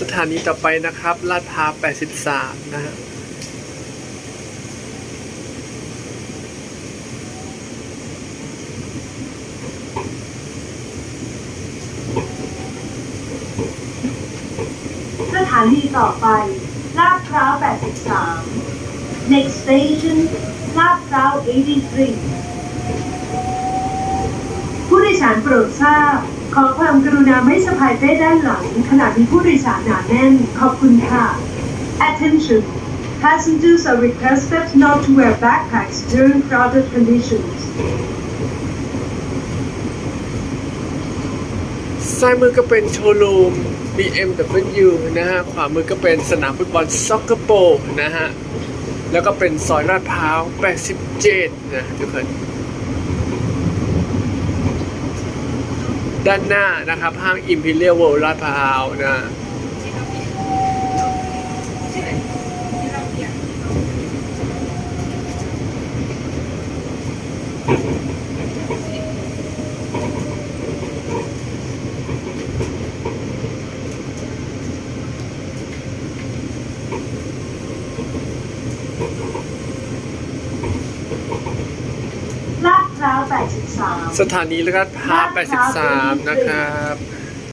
สถานีต่อไปนะครับ ลาดพร้าว83 นะฮะสถานีต่อไป ลาดพร้าว 83 next station ลาดพร้าว 83 ผู้โดยสารโปรดทราบ ขอความกรุณาไม่สะพายเป้ด้านหลัง ขณะมีผู้โดยสารหนาแน่น ขอบคุณค่ะ Attention Passengers are requested not to wear backpacks during crowded conditions ซ้ายมือก็เป็นโชว์รูม BMW นะฮะ ขวามือก็เป็นสนามฟุตบอลซ็อกเกอร์โปนะฮะ แล้วก็เป็นซอยลาดพร้าว 87 นะทุกคน ด้านหน้านะครับห้าง Imperial World ลาดพร้าวนะลาดพร้าว 83 สถานีลาดพร้าว83 นะครับ